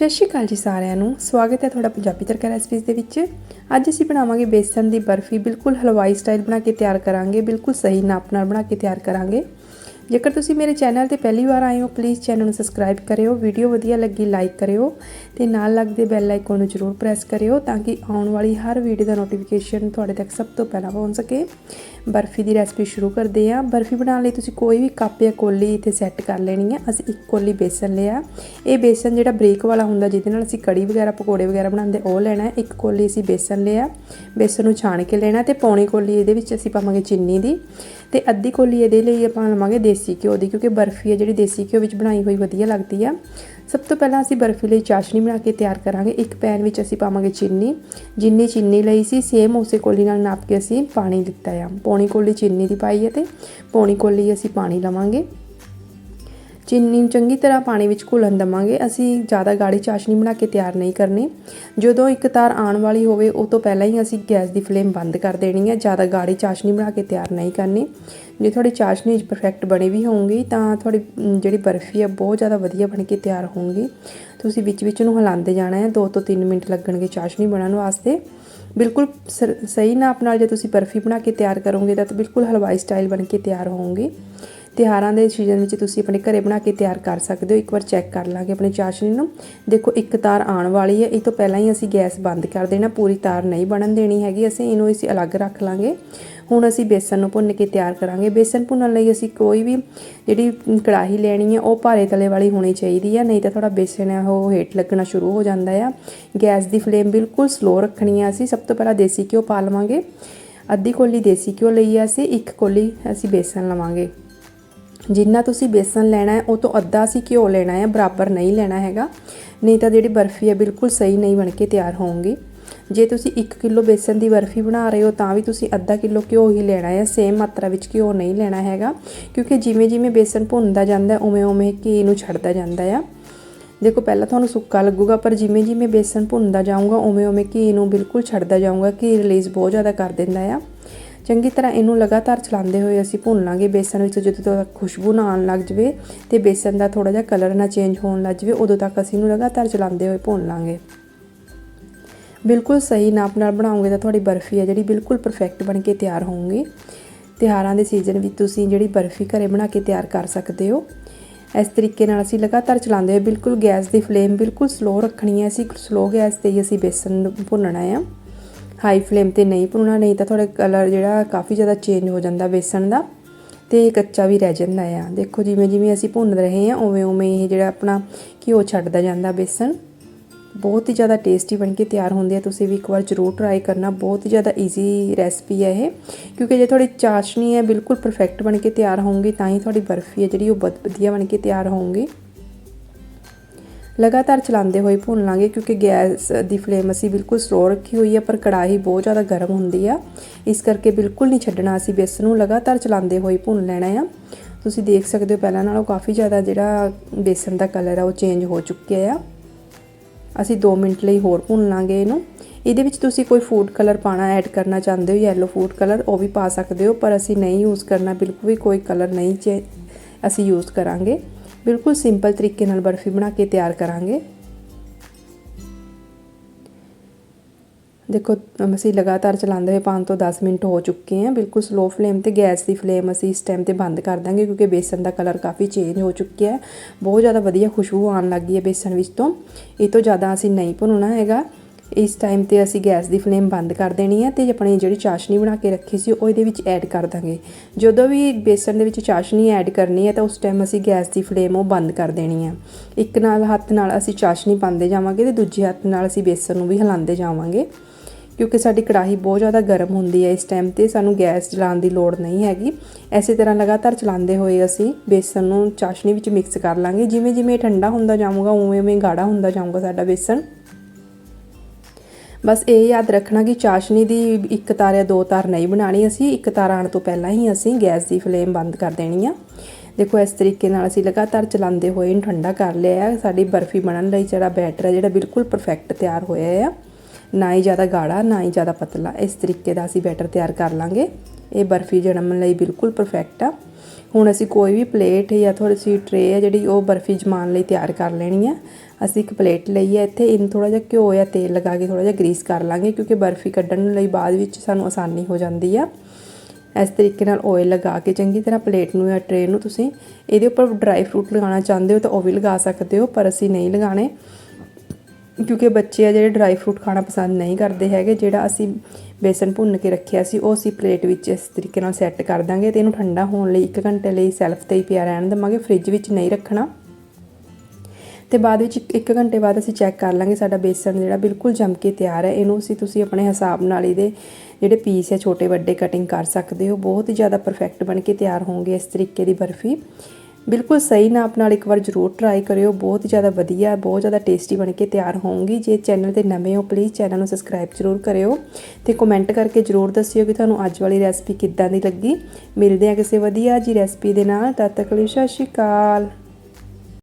ਸਤਿ ਸ਼੍ਰੀ ਅਕਾਲ ਜੀ ਸਾਰਿਆਂ ਨੂੰ। ਸਵਾਗਤ ਹੈ ਤੁਹਾਡਾ ਪੰਜਾਬੀ ਤੜਕਾ ਰੈਸਪੀਜ਼ ਦੇ ਵਿੱਚ। ਅੱਜ ਅਸੀਂ ਬਣਾਵਾਂਗੇ ਬੇਸਨ ਦੀ ਬਰਫੀ। ਬਿਲਕੁਲ ਹਲਵਾਈ ਸਟਾਈਲ ਬਣਾ ਕੇ ਤਿਆਰ ਕਰਾਂਗੇ। ਬਿਲਕੁਲ ਸਹੀ ਨਾਪ ਨਾਲ ਬਣਾ ਕੇ ਤਿਆਰ ਕਰਾਂਗੇ। ਜੇਕਰ ਤੁਸੀਂ ਮੇਰੇ ਚੈਨਲ ਤੇ ਪਹਿਲੀ ਵਾਰ ਆਏ ਹੋ ਪਲੀਜ਼ ਚੈਨਲ ਨੂੰ ਸਬਸਕ੍ਰਾਈਬ ਕਰਿਓ ਵੀਡੀਓ ਵਧੀਆ ਲੱਗੀ ਲਾਈਕ ਕਰਿਓ ਤੇ ਨਾਲ ਲੱਗਦੇ ਬੈਲ ਆਈਕਨ ਨੂੰ ਜ਼ਰੂਰ ਪ੍ਰੈਸ ਕਰਿਓ ਤਾਂ ਕਿ ਆਉਣ ਵਾਲੀ ਹਰ ਵੀਡੀਓ ਦਾ ਨੋਟੀਫਿਕੇਸ਼ਨ ਤੁਹਾਡੇ ਤੱਕ ਸਭ ਤੋਂ ਪਹਿਲਾਂ ਪਹੁੰਚ ਸਕੇ। ਬਰਫੀ ਦੀ ਰੈਸਪੀ ਸ਼ੁਰੂ ਕਰਦੇ ਹਾਂ। ਬਰਫੀ ਬਣਾਉਣ ਲਈ ਤੁਸੀਂ ਕੋਈ ਵੀ ਕੱਪ ਜਾਂ ਕੋਲੀ ਇੱਥੇ ਸੈੱਟ ਕਰ ਲੈਣੀ ਹੈ। ਅਸੀਂ ਇੱਕ ਕੋਲੀ ਬੇਸਨ ਲਿਆ। ਇਹ ਬੇਸਨ ਜਿਹੜਾ ਬ੍ਰੇਕ ਵਾਲਾ ਹੁੰਦਾ ਜਿਹਦੇ ਨਾਲ ਅਸੀਂ ਕੜੀ ਵਗੈਰਾ, ਪਕੌੜੇ ਵਗੈਰਾ ਬਣਾਉਂਦੇ, ਉਹ ਲੈਣਾ ਹੈ। ਇੱਕ ਕੋਲੀ ਅਸੀਂ ਬੇਸਨ ਲਿਆ। ਬੇਸਨ ਨੂੰ ਛਾਣ ਕੇ ਲੈਣਾ ਤੇ ਪੌਣੀ ਕੋਲੀ ਇਹਦੇ ਵਿੱਚ ਅਸੀਂ ਪਾਵਾਂਗੇ ਚੀਨੀ ਦੀ ਤੇ ਅੱਧੀ ਕੋਲੀ ਇਹਦੇ ਲਈ ਆਪਾਂ ਲਵਾਂਗੇ ਦੇਸੀ ਦੇਸੀ ਘਿਓ ਦੀ, ਕਿਉਂਕਿ ਬਰਫੀ ਹੈ ਜਿਹੜੀ ਦੇਸੀ ਘਿਓ ਵਿੱਚ ਬਣਾਈ ਹੋਈ ਵਧੀਆ ਲੱਗਦੀ ਆ। ਸਭ ਤੋਂ ਪਹਿਲਾਂ ਅਸੀਂ ਬਰਫੀ ਲਈ ਚਾਸ਼ਨੀ ਬਣਾ ਕੇ ਤਿਆਰ ਕਰਾਂਗੇ। ਇੱਕ ਪੈਨ ਵਿੱਚ ਅਸੀਂ ਪਾਵਾਂਗੇ ਚੀਨੀ। ਜਿੰਨੀ ਚੀਨੀ ਲਈ ਸੀ ਸੇਮ ਉਸੇ ਕੋਲੀ ਨਾਲ ਨਾਪ ਕੇ ਅਸੀਂ ਪਾਣੀ ਦਿੱਤਾ ਆ। ਪੌਣੀ ਕੋਲੀ ਚੀਨੀ ਦੀ ਪਾਈ ਹੈ ਤੇ ਪੌਣੀ ਕੋਲੀ ਅਸੀਂ ਪਾਣੀ ਲਵਾਂਗੇ। ਚੀਨੀ ਨੂੰ ਚੰਗੀ ਤਰ੍ਹਾਂ ਪਾਣੀ ਵਿੱਚ ਘੁਲਣ ਦਵਾਂਗੇ, ਅਸੀਂ ਜ਼ਿਆਦਾ ਗਾੜੀ ਚਾਸ਼ਨੀ ਬਣਾ ਕੇ ਤਿਆਰ ਨਹੀਂ ਕਰਨੀ। ਜਦੋਂ ਇੱਕ ਤਾਰ ਆਉਣ ਵਾਲੀ ਹੋਵੇ, ਉਹ ਤੋਂ ਪਹਿਲਾਂ ਹੀ ਅਸੀਂ ਗੈਸ ਦੀ ਫਲੇਮ ਬੰਦ ਕਰ ਦੇਣੀ ਹੈ। ਜ਼ਿਆਦਾ ਗਾੜੀ ਚਾਸ਼ਨੀ ਬਣਾ ਕੇ ਤਿਆਰ ਨਹੀਂ ਕਰਨੀ। ਜੇ ਤੁਹਾਡੀ ਚਾਸ਼ਨੀ ਪਰਫੈਕਟ ਬਣੀ ਵੀ ਹੋਊਗੀ, ਤਾਂ ਤੁਹਾਡੀ ਜਿਹੜੀ ਬਰਫੀ ਹੈ, ਬਹੁਤ ਜ਼ਿਆਦਾ ਵਧੀਆ ਬਣ ਕੇ ਤਿਆਰ ਹੋਊਗੀ। ਤੁਸੀਂ ਵਿੱਚ ਵਿੱਚ ਨੂੰ ਹਿਲਾਉਂਦੇ ਜਾਣਾ ਹੈ। 2 ਤੋਂ 3 ਮਿੰਟ ਲੱਗਣਗੇ ਚਾਸ਼ਨੀ ਬਣਨ ਵਾਸਤੇ। ਬਿਲਕੁਲ ਸਹੀ ਨਾਪ ਨਾਲ ਜੇ ਤੁਸੀਂ ਬਰਫੀ ਬਣਾ ਕੇ ਤਿਆਰ ਕਰੋਗੇ, ਤਾਂ ਬਿਲਕੁਲ ਹਲਵਾਈ ਸਟਾਈਲ ਬਣ ਕੇ ਤਿਆਰ ਹੋਊਗੀ। ਤਿਹਾਰਾਂ ਦੇ ਸੀਜ਼ਨ ਵਿੱਚ ਤੁਸੀਂ ਆਪਣੇ ਘਰੇ ਬਣਾ ਕੇ ਤਿਆਰ ਕਰ ਸਕਦੇ ਹੋ। ਇੱਕ ਵਾਰ ਚੈੱਕ ਕਰ ਲਾਂਗੇ ਆਪਣੇ ਚਾਸ਼ਨੀ ਨੂੰ। ਦੇਖੋ, ਇੱਕ ਤਾਰ ਆਉਣ ਵਾਲੀ ਹੈ। ਇਹ ਤੋਂ ਪਹਿਲਾਂ ਹੀ ਅਸੀਂ ਗੈਸ ਬੰਦ ਕਰ ਦੇਣਾ। ਪੂਰੀ ਤਾਰ ਨਹੀਂ ਬਣਨ ਦੇਣੀ ਹੈਗੀ। ਅਸੀਂ ਇਹਨੂੰ ਅਸੀਂ ਅਲੱਗ ਰੱਖ ਲਾਂਗੇ। ਹੁਣ ਅਸੀਂ ਬੇਸਨ ਨੂੰ ਭੁੰਨ ਕੇ ਤਿਆਰ ਕਰਾਂਗੇ। ਬੇਸਨ ਭੁੰਨਣ ਲਈ ਅਸੀਂ ਕੋਈ ਵੀ ਜਿਹੜੀ ਕੜਾਹੀ ਲੈਣੀ ਹੈ, ਉਹ ਭਾਰੇ ਤਲੇ ਵਾਲੀ ਹੋਣੀ ਚਾਹੀਦੀ ਹੈ। ਨਹੀਂ ਤਾਂ ਥੋੜਾ ਬੇਸਨ ਹੈ, ਉਹ ਹੇਠ ਲੱਗਣਾ ਸ਼ੁਰੂ ਹੋ ਜਾਂਦਾ ਆ। ਗੈਸ ਦੀ ਫਲੇਮ ਬਿਲਕੁਲ ਸਲੋ ਰੱਖਣੀ ਹੈ ਅਸੀਂ। ਸਭ ਤੋਂ ਪਹਿਲਾਂ ਦੇਸੀ ਘਿਓ ਪਾ ਲਵਾਂਗੇ। ਅੱਧੀ ਕੋਲੀ ਦੇਸੀ ਘਿਓ ਲਈ ਹੈ ਅਸੀਂ। ਇੱਕ ਕੋਲੀ ਅਸੀਂ ਬੇਸਨ ਲਵਾਂਗੇ। ਜਿੰਨਾ ਤੁਸੀਂ ਬੇਸਨ ਲੈਣਾ ਹੈ, ਉਹ ਤੋਂ ਅੱਧਾ ਅਸੀਂ ਘਿਓ ਲੈਣਾ ਹੈ, ਬਰਾਬਰ ਨਹੀਂ ਲੈਣਾ ਹੈਗਾ। ਨਹੀਂ ਤਾਂ ਜਿਹੜੀ ਬਰਫੀ ਹੈ, ਬਿਲਕੁਲ ਸਹੀ ਨਹੀਂ ਬਣ ਕੇ ਤਿਆਰ ਹੋਊਗੀ। ਜੇ ਤੁਸੀਂ 1 ਕਿਲੋ ਬੇਸਨ ਦੀ ਬਰਫੀ ਬਣਾ ਰਹੇ ਹੋ, ਤਾਂ ਵੀ ਤੁਸੀਂ ਅੱਧਾ ਕਿਲੋ ਘਿਓ ਹੀ ਲੈਣਾ ਹੈ। ਸੇਮ ਮਾਤਰਾ ਵਿੱਚ ਘਿਓ ਨਹੀਂ ਲੈਣਾ ਹੈਗਾ, ਕਿਉਂਕਿ ਜਿਵੇਂ ਜਿਵੇਂ ਬੇਸਨ ਭੁੰਨਦਾ ਜਾਂਦਾ ਉਵੇਂ ਉਵੇਂ ਘੀ ਨੂੰ ਛੱਡਦਾ ਜਾਂਦਾ ਆ। ਦੇਖੋ, ਪਹਿਲਾਂ ਤੁਹਾਨੂੰ ਸੁੱਕਾ ਲੱਗੂਗਾ, ਪਰ ਜਿਵੇਂ ਜਿਵੇਂ ਬੇਸਨ ਭੁੰਨਦਾ ਜਾਊਗਾ, ਉਵੇਂ ਉਵੇਂ ਘੀ ਨੂੰ ਬਿਲਕੁਲ ਛੱਡਦਾ ਜਾਊਗਾ। ਘੀ ਰਿਲੀਜ਼ ਬਹੁਤ ਜ਼ਿਆਦਾ ਕਰ ਦਿੰਦਾ ਆ। ਚੰਗੀ ਤਰ੍ਹਾਂ ਇਹਨੂੰ ਲਗਾਤਾਰ ਚਲਾਉਂਦੇ ਹੋਏ ਅਸੀਂ ਭੁੰਨ ਲਾਂਗੇ। ਬੇਸਨ ਵਿੱਚ ਜਦੋਂ ਤੱਕ ਖੁਸ਼ਬੂ ਨਾ ਆਉਣ ਲੱਗ ਜਵੇ ਤੇ ਬੇਸਨ ਦਾ ਥੋੜਾ ਜਿਹਾ ਕਲਰ ਨਾ ਚੇਂਜ ਹੋਣ ਲੱਗ ਜਵੇ, ਉਦੋਂ ਤੱਕ ਅਸੀਂ ਇਹਨੂੰ ਲਗਾਤਾਰ ਚਲਾਉਂਦੇ ਹੋਏ ਭੁੰਨ ਲਾਂਗੇ। ਬਿਲਕੁਲ ਸਹੀ ਨਾਪ ਨਾਲ ਬਣਾਉਂਗੇ ਤਾਂ ਤੁਹਾਡੀ ਬਰਫੀ ਹੈ ਜਿਹੜੀ ਬਿਲਕੁਲ ਪਰਫੈਕਟ ਬਣ ਕੇ ਤਿਆਰ ਹੋਊਗੀ। ਤਿਹਾਰਾਂ ਦੇ ਸੀਜ਼ਨ ਵਿੱਚ ਤੁਸੀਂ ਜਿਹੜੀ ਬਰਫੀ ਘਰੇ ਬਣਾ ਕੇ ਤਿਆਰ ਕਰ ਸਕਦੇ ਹੋ। ਇਸ ਤਰੀਕੇ ਨਾਲ ਅਸੀਂ ਲਗਾਤਾਰ ਚਲਾਉਂਦੇ ਹੋਏ ਬਿਲਕੁਲ ਗੈਸ ਦੀ ਫਲੇਮ ਬਿਲਕੁਲ ਸਲੋ ਰੱਖਣੀ ਹੈ। ਅਸੀਂ ਸਲੋ ਗੈਸ ਤੇ ਹੀ ਅਸੀਂ ਬੇਸਨ ਨੂੰ ਭੁੰਨਣਾ ਹੈ ਹਾਈ ਫਲੇਮ ਤੇ ਨਹੀਂ ਭੁੰਨਣਾ, ਨਹੀਂ ਤਾਂ ਤੁਹਾਡਾ ਕਲਰ ਜਿਹੜਾ ਕਾਫੀ ਜ਼ਿਆਦਾ ਚੇਂਜ ਹੋ ਜਾਂਦਾ ਬੇਸਣ ਦਾ ਤੇ ਕੱਚਾ ਵੀ ਰਹਿ ਜਾਂਦਾ ਆ। ਦੇਖੋ ਜਿਵੇਂ ਜਿਵੇਂ ਅਸੀਂ ਭੁੰਨ ਰਹੇ ਹਾਂ, ਉਵੇਂ ਉਵੇਂ ਇਹ ਜਿਹੜਾ ਆਪਣਾ ਘਿਓ ਛੱਡਦਾ ਜਾਂਦਾ ਬੇਸਣ। ਬਹੁਤ ਹੀ ਜ਼ਿਆਦਾ ਟੇਸਟੀ ਬਣ ਕੇ ਤਿਆਰ ਹੁੰਦੀ ਹੈ ਤੁਸੀਂ ਵੀ ਇੱਕ ਵਾਰ ਜ਼ਰੂਰ ਟਰਾਈ ਕਰਨਾ। ਬਹੁਤ ਹੀ ਜ਼ਿਆਦਾ ਈਜ਼ੀ ਰੈਸਪੀ ਹੈ ਇਹ, ਕਿਉਂਕਿ ਜੇ ਤੁਹਾਡੀ ਚਾਸ਼ਨੀ ਹੈ, ਬਿਲਕੁਲ ਪਰਫੈਕਟ ਬਣ ਕੇ ਤਿਆਰ ਹੋਊਗੀ, ਤਾਂ ਹੀ ਤੁਹਾਡੀ ਬਰਫੀ ਹੈ ਜਿਹੜੀ ਉਹ ਬਹੁਤ ਵਧੀਆ ਬਣ ਕੇ ਤਿਆਰ ਹੋਊਗੀ। ਲਗਾਤਾਰ ਚਲਾਉਂਦੇ ਹੋਏ ਭੁੰਨ ਲਾਂਗੇ ਕਿਉਂਕਿ ਗੈਸ ਦੀ ਫਲੇਮ ਅਸੀਂ ਬਿਲਕੁਲ ਸਲੋ ਰੱਖੀ ਹੋਈ ਹੈ, ਪਰ ਕੜਾਹੀ ਬਹੁਤ ਜ਼ਿਆਦਾ ਗਰਮ ਹੁੰਦੀ ਆ। ਇਸ ਕਰਕੇ ਬਿਲਕੁਲ ਨਹੀਂ ਛੱਡਣਾ ਅਸੀਂ ਬੇਸਨ ਨੂੰ, ਲਗਾਤਾਰ ਚਲਾਉਂਦੇ ਹੋਏ ਭੁੰਨ ਲੈਣਾ ਆ। ਤੁਸੀਂ ਦੇਖ ਸਕਦੇ ਹੋ ਪਹਿਲਾਂ ਨਾਲੋਂ ਕਾਫੀ ਜ਼ਿਆਦਾ ਜਿਹੜਾ ਬੇਸਨ ਦਾ ਕਲਰ ਆ, ਉਹ ਚੇਂਜ ਹੋ ਚੁੱਕਿਆ ਆ। ਅਸੀਂ 2 ਮਿੰਟ ਲਈ ਹੋਰ ਭੁੰਨ ਲਾਂਗੇ ਇਹਨੂੰ। ਇਹਦੇ ਵਿੱਚ ਤੁਸੀਂ ਕੋਈ ਫੂਡ ਕਲਰ ਪਾਣਾ ਐਡ ਕਰਨਾ ਚਾਹੁੰਦੇ ਹੋ ਯੈਲੋ ਫੂਡ ਕਲਰ ਉਹ ਵੀ ਪਾ ਸਕਦੇ ਹੋ, ਪਰ ਅਸੀਂ ਨਹੀਂ ਯੂਜ਼ ਕਰਨਾ, ਬਿਲਕੁਲ ਵੀ ਕੋਈ ਕਲਰ ਨਹੀਂ ਚੇ ਅਸੀਂ ਯੂਜ਼ ਕਰਾਂਗੇ। ਬਿਲਕੁਲ ਸਿੰਪਲ ਤਰੀਕੇ ਨਾਲ ਬਰਫੀ ਬਣਾ ਕੇ ਤਿਆਰ ਕਰਾਂਗੇ। ਦੇਖੋ, ਅਸੀਂ ਲਗਾਤਾਰ ਚਲਾਉਂਦੇ ਹੋਏ 5 ਤੋਂ 10 ਮਿੰਟ ਹੋ ਚੁੱਕੇ ਹਨ ਬਿਲਕੁਲ ਸਲੋ ਫਲੇਮ ਤੇ ਗੈਸ ਦੀ ਫਲੇਮ ਅਸੀਂ ਇਸ ਟਾਈਮ ਤੇ ਬੰਦ ਕਰ ਦਾਂਗੇ ਕਿਉਂਕਿ ਬੇਸਨ ਦਾ ਕਲਰ ਕਾਫੀ ਚੇਂਜ ਹੋ ਚੁੱਕਿਆ ਹੈ। ਬਹੁਤ ਜ਼ਿਆਦਾ ਵਧੀਆ ਖੁਸ਼ਬੂ ਆਉਣ ਲੱਗੀ ਹੈ ਬੇਸਨ ਵਿੱਚ ਤੋਂ। ਇਹ ਤੋਂ ਜ਼ਿਆਦਾ ਅਸੀਂ ਨਹੀਂ ਭੁੰਨਣਾ ਹੈਗਾ। ਇਸ ਟਾਈਮ ਤੇ ਅਸੀਂ ਗੈਸ ਦੀ ਫਲੇਮ ਬੰਦ ਕਰ ਦੇਣੀ ਹੈ ਤੇ ਆਪਣੀ ਜਿਹੜੀ ਚਾਸ਼ਨੀ ਬਣਾ ਕੇ ਰੱਖੀ ਸੀ, ਉਹ ਇਹਦੇ ਵਿੱਚ ਐਡ ਕਰ ਦਾਂਗੇ। ਜਦੋਂ ਵੀ ਬੇਸਨ ਦੇ ਵਿੱਚ ਚਾਸ਼ਨੀ ਐਡ ਕਰਨੀ ਹੈ ਤਾਂ ਉਸ ਟਾਈਮ ਅਸੀਂ ਗੈਸ ਦੀ ਫਲੇਮ ਉਹ ਬੰਦ ਕਰ ਦੇਣੀ ਹੈ। ਇੱਕ ਨਾਲ ਹੱਥ ਨਾਲ ਅਸੀਂ ਚਾਸ਼ਨੀ ਪਾਉਂਦੇ ਜਾਵਾਂਗੇ ਤੇ ਦੂਜੇ ਹੱਥ ਨਾਲ ਅਸੀਂ ਬੇਸਨ ਨੂੰ ਵੀ ਹਿਲਾਉਂਦੇ ਜਾਵਾਂਗੇ। ਕਿਉਂਕਿ ਸਾਡੀ ਕੜਾਹੀ ਬਹੁਤ ਜ਼ਿਆਦਾ ਗਰਮ ਹੁੰਦੀ ਹੈ ਇਸ ਟਾਈਮ ਤੇ, ਸਾਨੂੰ ਗੈਸ ਚਲਾਉਣ ਦੀ ਲੋੜ ਨਹੀਂ ਹੈਗੀ। ਐਸੇ ਤਰ੍ਹਾਂ ਲਗਾਤਾਰ ਚਲਾਉਂਦੇ ਹੋਏ ਅਸੀਂ ਬੇਸਨ ਨੂੰ ਚਾਸ਼ਨੀ ਵਿੱਚ ਮਿਕਸ ਕਰ ਲਾਂਗੇ। ਜਿਵੇਂ ਜਿਵੇਂ ਠੰਡਾ ਹੁੰਦਾ ਜਾਊਗਾ ਉਵੇਂ ਉਵੇਂ ਗਾੜਾ ਹੁੰਦਾ ਜਾਊਗਾ ਸਾਡਾ ਬੇਸਨ। ਬਸ ਇਹ ਯਾਦ ਰੱਖਣਾ ਕਿ ਚਾਸ਼ਨੀ ਦੀ ਇੱਕ ਤਾਰ ਜਾਂ ਦੋ ਤਾਰ ਨਹੀਂ ਬਣਾਣੀ ਅਸੀਂ, ਇੱਕ ਤਾਰ ਆਣ ਤੋਂ ਪਹਿਲਾਂ ਹੀ ਅਸੀਂ ਗੈਸ ਦੀ ਫਲੇਮ ਬੰਦ ਕਰ ਦੇਣੀ ਆ। ਦੇਖੋ, ਇਸ ਤਰੀਕੇ ਨਾਲ ਅਸੀਂ ਲਗਾਤਾਰ ਚਲਾਉਂਦੇ ਹੋਏ ਇਹਨੂੰ ਠੰਡਾ ਕਰ ਲਿਆ ਹੈ ਸਾਡੀ ਬਰਫੀ ਬਣਨ ਲਈ ਜਿਹੜਾ ਬੈਟਰ ਹੈ ਜਿਹੜਾ ਬਿਲਕੁਲ ਪਰਫੈਕਟ ਤਿਆਰ ਹੋਇਆ ਹੈ ਨਾ ਹੀ ਜ਼ਿਆਦਾ ਗਾੜਾ, ਨਾ ਹੀ ਜ਼ਿਆਦਾ ਪਤਲਾ, ਇਸ ਤਰੀਕੇ ਦਾ ਅਸੀਂ ਬੈਟਰ ਤਿਆਰ ਕਰ ਲਾਂਗੇ। ਇਹ ਬਰਫੀ ਜਨਮਣ ਲਈ ਬਿਲਕੁਲ ਪਰਫੈਕਟ ਆ। ਹੁਣ ਅਸੀਂ ਕੋਈ ਵੀ ਪਲੇਟ ਜਾਂ ਥੋੜੀ ਸੀ ਟਰੇ ਹੈ ਜਿਹੜੀ ਉਹ ਬਰਫੀ ਜਮਾਨ ਲਈ ਤਿਆਰ ਕਰ ਲੈਣੀ ਹੈ ਅਸੀਂ ਇੱਕ ਪਲੇਟ ਲਈ ਹੈ, ਇੱਥੇ ਇਹਨੂੰ ਥੋੜਾ ਜਿਹਾ ਘਿਓ ਜਾਂ ਤੇਲ ਲਗਾ ਕੇ ਥੋੜਾ ਜਿਹਾ ਗਰੀਸ ਕਰ ਲਾਂਗੇ ਕਿਉਂਕਿ ਬਰਫੀ ਕੱਢਣ ਲਈ ਬਾਅਦ ਵਿੱਚ ਸਾਨੂੰ ਆਸਾਨੀ ਹੋ ਜਾਂਦੀ ਆ। ਇਸ ਤਰੀਕੇ ਨਾਲ ਆਇਲ ਲਗਾ ਕੇ ਚੰਗੀ ਤਰ੍ਹਾਂ ਪਲੇਟ ਨੂੰ ਜਾਂ ਟਰੇ ਨੂੰ ਤੁਸੀਂ ਇਹਦੇ ਉੱਪਰ ਡਰਾਈ ਫਰੂਟ ਲਗਾਉਣਾ ਚਾਹੁੰਦੇ ਹੋ ਤਾਂ ਉਹ ਵੀ ਲਗਾ ਸਕਦੇ ਹੋ, ਪਰ ਅਸੀਂ ਨਹੀਂ ਲਗਾਣੇ ਕਿਉਂਕਿ ਬੱਚੇ ਆ ਜਿਹੜੇ ਡਰਾਈ ਫਰੂਟ ਖਾਣਾ ਪਸੰਦ ਨਹੀਂ ਕਰਦੇ ਹੈਗੇ, ਜਿਹੜਾ ਅਸੀਂ ਬੇਸਨ ਭੁੰਨ ਕੇ ਰੱਖਿਆ ਸੀ, ਉਹ ਅਸੀਂ ਪਲੇਟ ਵਿੱਚ ਇਸ ਤਰੀਕੇ ਨਾਲ ਸੈੱਟ ਕਰ ਦਾਂਗੇ ਤੇ ਇਹਨੂੰ ਠੰਡਾ ਹੋਣ ਲਈ 1 ਘੰਟੇ ਲਈ ਸੈਲਫ ਤੇ ਹੀ ਪਿਆ ਰਹਿਣ ਦੇਵਾਂਗੇ, ਫ੍ਰਿਜ ਵਿੱਚ ਨਹੀਂ ਰੱਖਣਾ। ਤੇ ਬਾਅਦ ਵਿੱਚ 1 ਘੰਟੇ ਬਾਅਦ ਅਸੀਂ ਚੈੱਕ ਕਰ ਲਾਂਗੇ ਸਾਡਾ ਬੇਸਨ ਜਿਹੜਾ ਬਿਲਕੁਲ ਜੰਮ ਕੇ ਤਿਆਰ ਹੈ। ਇਹਨੂੰ ਅਸੀਂ ਤੁਸੀਂ ਆਪਣੇ ਹਿਸਾਬ ਨਾਲ ਇਹਦੇ ਜਿਹੜੇ ਪੀਸ ਹੈ, ਛੋਟੇ, ਵੱਡੇ ਕਟਿੰਗ ਕਰ ਸਕਦੇ ਹੋ। ਬਹੁਤ ਹੀ ਜ਼ਿਆਦਾ ਪਰਫੈਕਟ ਬਣ ਕੇ ਤਿਆਰ ਹੋਣਗੇ ਇਸ ਤਰੀਕੇ ਦੀ ਬਰਫੀ। ਬਿਲਕੁਲ ਸਹੀ ਨਾਪ ਨਾਲ ਇੱਕ ਵਾਰ ਜ਼ਰੂਰ ਟਰਾਈ ਕਰਿਓ। ਬਹੁਤ ਜ਼ਿਆਦਾ ਵਧੀਆ, ਬਹੁਤ ਜ਼ਿਆਦਾ ਟੇਸਟੀ ਬਣ ਕੇ ਤਿਆਰ ਹੋਊਗੀ ਜੇ ਚੈਨਲ ਤੇ ਨਵੇਂ ਹੋ ਪਲੀਜ਼ ਚੈਨਲ ਨੂੰ ਸਬਸਕ੍ਰਾਈਬ ਜ਼ਰੂਰ ਕਰਿਓ ਤੇ ਕਮੈਂਟ ਕਰਕੇ ਜ਼ਰੂਰ ਦੱਸਿਓ ਕਿ ਤੁਹਾਨੂੰ ਅੱਜ ਵਾਲੀ ਰੈਸਪੀ ਕਿੱਦਾਂ ਦੀ ਲੱਗੀ। ਮਿਲਦੇ ਹਾਂ ਕਿਸੇ ਵਧੀਆ ਜੀ ਰੈਸਪੀ ਦੇ ਨਾਲ। ਤਦ ਤੱਕ ਲਈ ਸਤਿ ਸ਼੍ਰੀ ਅਕਾਲ।